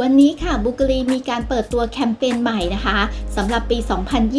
วันนี้ค่ะบุกรีมีการเปิดตัวแคมเปญใหม่นะคะสำหรับปี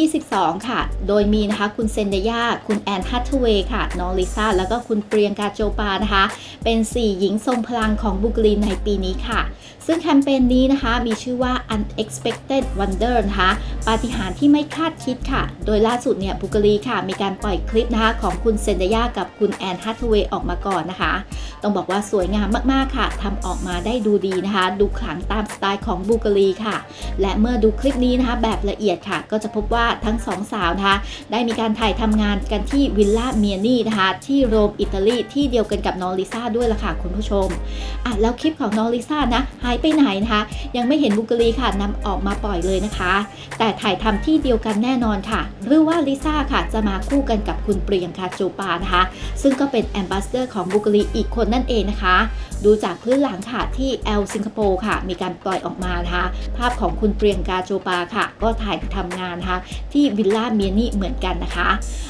2022 ค่ะ โดยมีนะคะคุณเซนเดยาคุณแอนฮัตเทเวย์ค่ะน้องลิซ่าแล้วก็คุณเปรียงกาโจปานะคะ เป็น 4 หญิงทรงพลังของบุกรีในปีนี้ค่ะ ซึ่งแคมเปญนี้นะคะมีชื่อว่า Unexpected Wonder นะคะปาฏิหาริย์ที่ไม่คาดคิดค่ะ โดยล่าสุดเนี่ยบุกรีค่ะ มีการปล่อยคลิปนะคะของคุณเซนเดยากับคุณแอนฮัตเทเวย์ออกมาก่อนนะคะ ต้องบอกว่าสวยงามมากๆค่ะทำออกมาได้ดูดีนะคะ ดูขลังตามสไตล์ของบูกาลีค่ะ และเมื่อดูคลิปนี้นะคะแบบละเอียดค่ะ ก็จะพบว่าทั้งสองสาวนะคะได้มีการถ่ายทำงานกันที่วิลล่าเมียนี่นะคะที่โรมอิตาลีที่เดียวกันกับน้องลิซ่าด้วยล่ะค่ะคุณผู้ชมอะแล้วคลิปของน้องลิซ่านะหายไปไหนนะคะ ยังไม่เห็นบุกาลีค่ะนำออกมาปล่อยเลยนะคะ แต่ถ่ายทำที่เดียวกันแน่นอนค่ะ หรือว่าลิซ่าค่ะจะมาคู่กันกับคุณเปรียงคาโจปานะคะ ซึ่งก็เป็นแอมบาสเดอร์ของบุกลีอีกคนนั่นเองนะคะ ดูจากพื้นหลังค่ะที่แอลสิงคโปร์ค่ะ มีการปล่อยออกมานะคะ ภาพของคุณเปรียงกาโจปาค่ะ ก็ถ่ายทำงานนะคะที่วิลล่าเมียนี่เหมือนกันนะคะ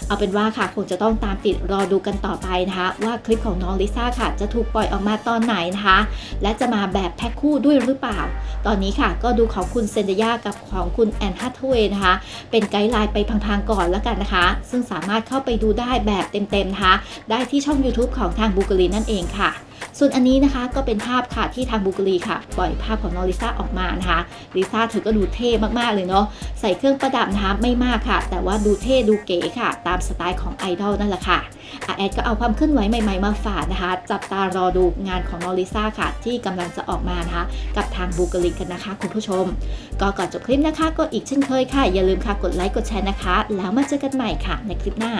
เอาเป็นว่าค่ะคงจะต้องตามติดรอดูกันต่อไปนะคะ ว่าคลิปของน้องลิซ่าค่ะ จะถูกปล่อยออกมาตอนไหนนะคะ และจะมาแบบแพ็คคู่ด้วยหรือเปล่า ตอนนี้ค่ะก็ดูของคุณเซนเดยากับของคุณแอนฮัตเทเวย์นะคะ เป็นไกด์ไลน์ไปพังๆก่อนแล้วกันนะคะ ซึ่งสามารถเข้าไปดูได้แบบเต็มๆนะคะ ได้ที่ช่อง YouTube ของทางบูเกรีนั่นเองค่ะ ส่วนอันนี้นะคะก็เป็นภาพค่ะที่ทางบูกรีค่ะ ปล่อยภาพของน้องลิซ่าออกมานะคะลิซ่าเธอก็ดูเท่มากๆเลยเนาะใส่เครื่องประดับนะคะไม่มากค่ะ แต่ว่าดูเท่ดูเก๋ค่ะ ตามสไตล์ของไอดอลนั่นแหละค่ะอะแอดก็เอาความเคลื่อนไหวใหม่ๆมาฝากนะคะ จับตารอดูงานของน้องลิซ่าค่ะ ที่กำลังจะออกมานะคะกับทางบูกรีกันนะคะ คุณผู้ชม ก็ก่อนจบคลิปนะคะ ก็อีกเช่นเคยค่ะ อย่าลืมค่ะกดไลค์กดแชร์นะคะ แล้วมาเจอกันใหม่ค่ะในคลิปหน้า